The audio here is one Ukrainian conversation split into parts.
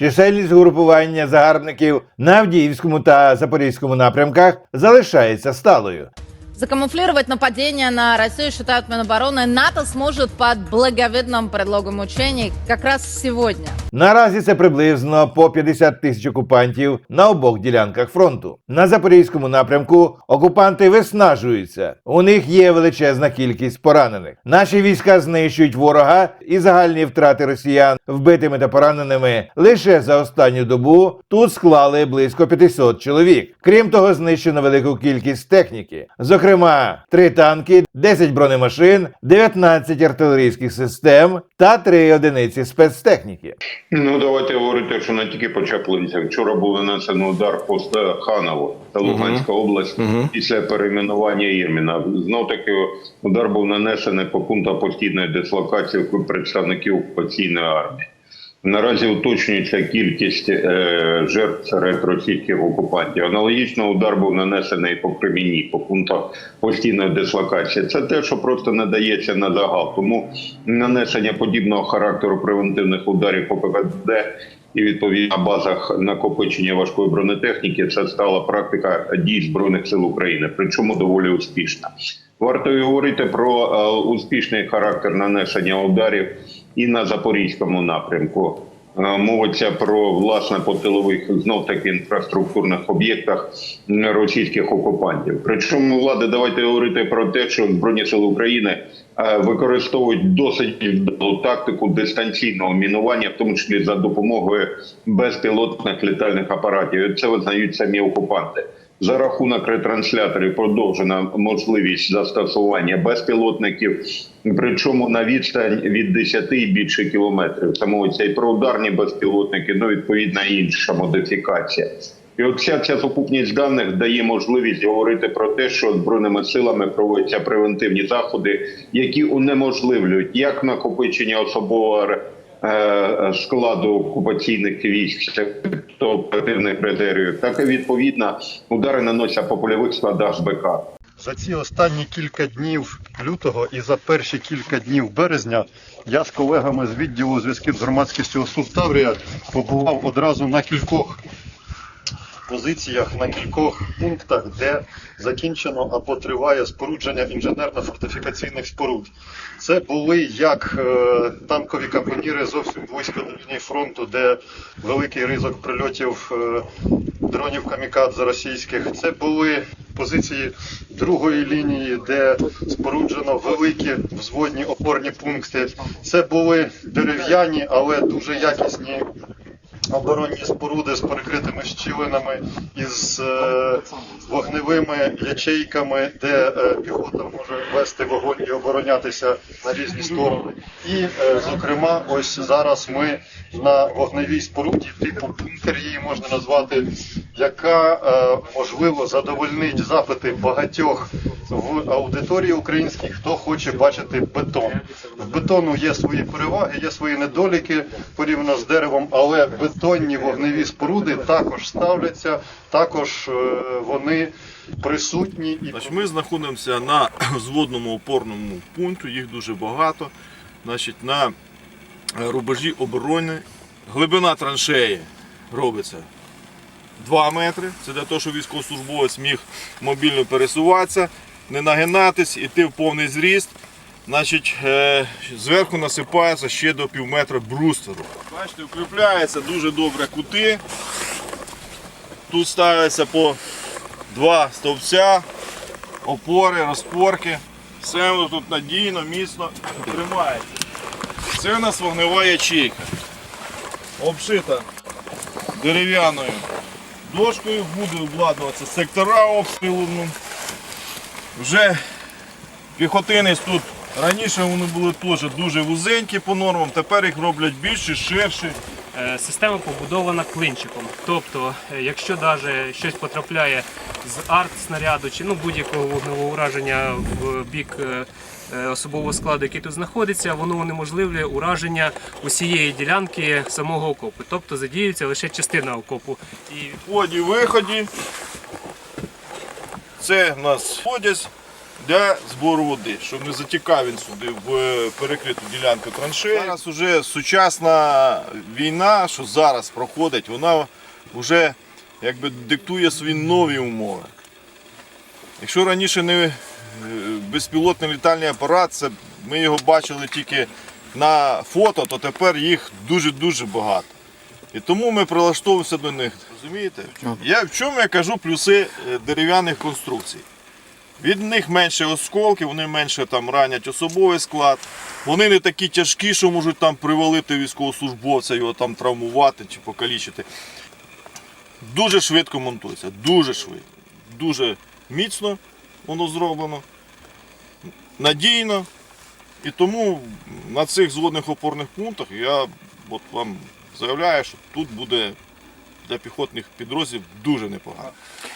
Чисельність групування загарбників на Авдіївському та Запорізькому напрямках залишається сталою. Закамуфлировать нападение на Россию, считают Минобороны, НАТО сможет под благовидным предлогом учений как раз сегодня. Наразі це приблизно по 50 тисяч окупантів на обох ділянках фронту. На запорізькому напрямку окупанти виснажуються. У них є величезна кількість поранених. Наші війська знищують ворога і загальні втрати росіян вбитими та пораненими лише за останню добу тут склали близько 500 чоловік. Крім того, знищено велику кількість техніки, зокрема, 3 танки, 10 бронемашин, 19 артилерійських систем та 3 одиниці спецтехніки. Ну давайте говорити, що не тільки по Чаплинцях. Вчора був нанесений удар по Ханово та Луганська область після перейменування Єрміна. Знов таки удар був нанесений по пункту постійної дислокації представників окупаційної армії. Наразі уточнюється кількість е, жертв серед російських окупантів. Аналогічно удар був нанесений по Креміні, по пунктах постійної дислокації. Це те, що просто не дається на загал. Тому нанесення подібного характеру превентивних ударів по ППД і відповідно на базах накопичення важкої бронетехніки це стала практика дій збройних сил України, причому доволі успішна. Варто говорити про е, успішний характер нанесення ударів і на запорізькому напрямку. Е, Мовиться про власне по тилових знов таки інфраструктурних об'єктах російських окупантів. Причому влади, давайте говорити про те, що збройні сили України е, використовують досить вдалу тактику дистанційного мінування, в тому числі за допомогою безпілотних літальних апаратів. Це визнають самі окупанти. За рахунок ретрансляторів продовжена можливість застосування безпілотників, причому на відстань від 10 і більше кілометрів. Це і про ударні безпілотники, ну відповідна інша модифікація. І от вся ця сукупність даних дає можливість говорити про те, що збройними силами проводяться превентивні заходи, які унеможливлюють як накопичення особового е, складу окупаційних військ то оперативних резервів, так і відповідно удари наносяться по польових складах БК. За ці останні кілька днів лютого і за перші кілька днів березня я з колегами з відділу зв'язків з громадськістю Таврія побував одразу на кількох позиціях, на кількох пунктах, де закінчено або триває спорудження інженерно-фортифікаційних споруд. Це були як е, танкові капоніри зовсім близько до лінії фронту, де великий ризик прильотів е, дронів камікадзе російських. Це були позиції другої лінії, де споруджено великі взводні опорні пункти. Це були дерев'яні, але дуже якісні оборонні споруди з перекритими щілинами із е, вогневими ячейками, де е, піхота може вести вогонь і оборонятися на різні сторони. І, е, зокрема, ось зараз ми на вогневій споруді, типу бункер її можна назвати, яка е, можливо задовольнить запити багатьох в аудиторії українській, хто хоче бачити бетон. В бетону є свої переваги, є свої недоліки порівняно з деревом, але бетонні вогневі споруди також ставляться, також е, вони присутні Значить, ми знаходимося на зводному опорному пункту, їх дуже багато. Значить, на е, рубежі оборони. Глибина траншеї робиться 2 метри. Це для того, щоб військовослужбовець міг мобільно пересуватися, не нагинатись, іти в повний зріст. Значить, е, зверху насипається ще до пів метра брустеру. Бачите, укріпляються дуже добре кути. Тут ставиться по два стовпця, опори, розпорки. Все воно тут надійно, міцно тримається. Це у нас вогнева ячейка. Обшита дерев'яною дошкою, буде обладнуватися сектора обстрілу. Ну, Вже піхотинець тут раніше вони були теж дуже вузенькі по нормам, тепер їх роблять більші, ширші. Е, Система побудована клинчиком. Тобто, е, якщо навіть щось потрапляє з арт-снаряду чи ну, будь-якого вогневого ураження в бік е, особового складу, який тут знаходиться, воно унеможливлює ураження усієї ділянки самого окопу. Тобто задіюється лише частина окопу. І вході, виході. Це в нас ходять для збору води, щоб не затікав він сюди в е, перекриту ділянку траншеї. Зараз вже сучасна війна, що зараз проходить, вона вже якби диктує свої нові умови. Якщо раніше не е, безпілотний літальний апарат, це ми його бачили тільки на фото, то тепер їх дуже-дуже багато. І тому ми прилаштовуємося до них. Розумієте? Я, в чому я кажу плюси е, дерев'яних конструкцій? Від них менше осколків, вони менше там ранять особовий склад. Вони не такі тяжкі, що можуть там привалити військовослужбовця, його там травмувати чи покалічити. Дуже швидко монтується, дуже швидко, дуже міцно воно зроблено, надійно. І тому на цих зводних опорних пунктах я от вам заявляю, що тут буде для піхотних підрозділів дуже непогано.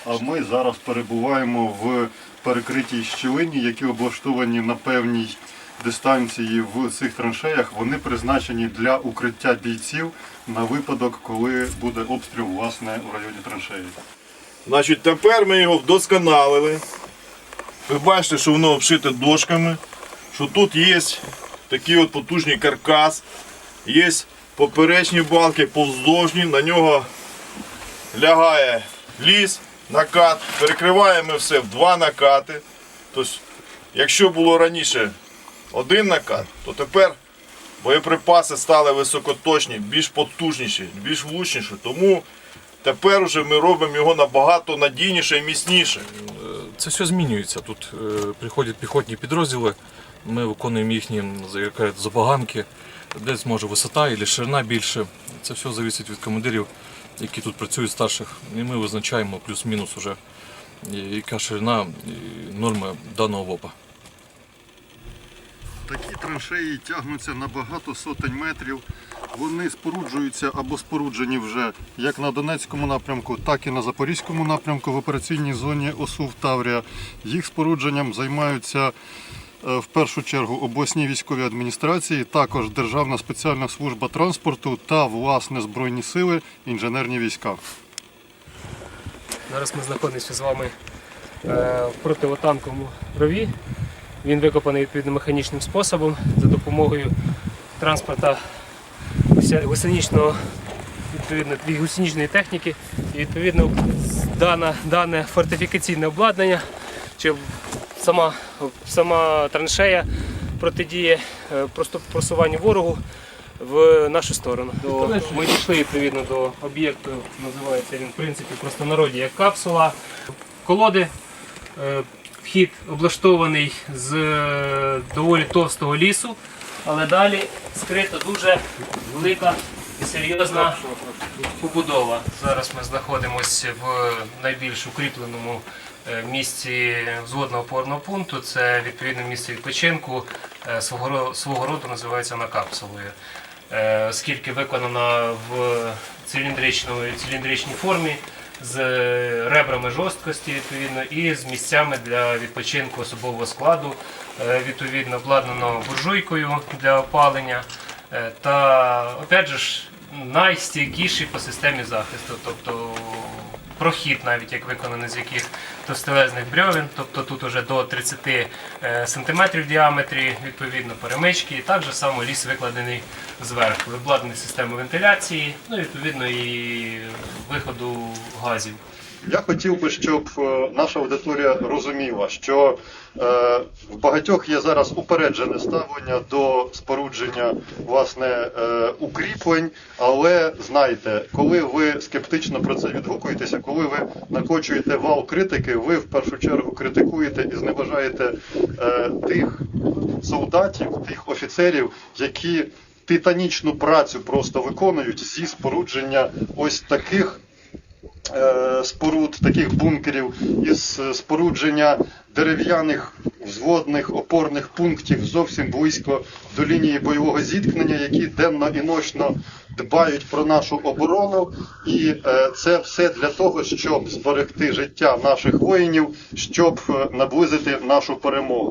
А ми зараз перебуваємо в перекритій щілині, які облаштовані на певній дистанції в цих траншеях. Вони призначені для укриття бійців на випадок, коли буде обстріл власне у районі траншеї. Значить, тепер ми його вдосконалили. Ви бачите, що воно обшите дошками, що тут є такий от потужний каркас, є поперечні балки, повздовжні, на нього лягає ліс, накат, перекриваємо все в два накати. Тобто, якщо було раніше один накат, то тепер боєприпаси стали високоточні, більш потужніші, більш влучніші. Тому тепер уже ми робимо його набагато надійніше і міцніше. Це все змінюється. Тут е, приходять піхотні підрозділи, ми виконуємо їхні забаганки, десь може висота і ширина більше. Це все залежить від командирів, які тут працюють старших. І ми визначаємо плюс-мінус уже, яка ширина і норми даного ВОПа. Такі траншеї тягнуться на багато сотень метрів. Вони споруджуються або споруджені вже як на Донецькому напрямку, так і на Запорізькому напрямку в операційній зоні ОСУВ Таврія. Їх спорудженням займаються е, в першу чергу обласні військові адміністрації, також Державна спеціальна служба транспорту та власне Збройні сили, інженерні війська. Зараз ми знаходимося з вами е, в противотанковому рові. Він викопаний відповідно механічним способом за допомогою транспорта гусеничного, відповідно, гусеничної техніки і відповідно дане, дане фортифікаційне обладнання чи сама, сама траншея протидіє е, просто просуванню ворогу в нашу сторону. До, ми дійшли відповідно до об'єкту, називається він в принципі просто народі як капсула. Колоди. Е, Вхід облаштований з е, доволі товстого лісу, але далі скрита дуже велика і серйозна побудова. Зараз ми знаходимося в найбільш укріпленому е, місці взводного опорного пункту. Це відповідне місце відпочинку е, свого, роду називається на капсулою. Е, Оскільки виконана в циліндричній формі з ребрами жорсткості відповідно і з місцями для відпочинку особового складу, е, відповідно обладнано буржуйкою для опалення е, та опять же найстійкіший по системі захисту, тобто прохід, навіть як виконаний з яких товстелезних брьовин, тобто тут уже до 30 см в діаметрі, відповідно перемички, і так же само ліс викладений зверху, обладнаний системою вентиляції, ну відповідно і виходу газів. Я хотів би, щоб е, наша аудиторія розуміла, що е, в багатьох є зараз упереджене ставлення до спорудження власне е, укріплень. Але знайте, коли ви скептично про це відгукуєтеся, коли ви накочуєте вал критики, ви в першу чергу критикуєте і зневажаєте тих солдатів, тих офіцерів, які титанічну працю просто виконують зі спорудження ось таких споруд, таких бункерів, із е, спорудження дерев'яних взводних опорних пунктів зовсім близько до лінії бойового зіткнення, які денно і ночно дбають про нашу оборону. І е, це все для того, щоб зберегти життя наших воїнів, щоб е, наблизити нашу перемогу.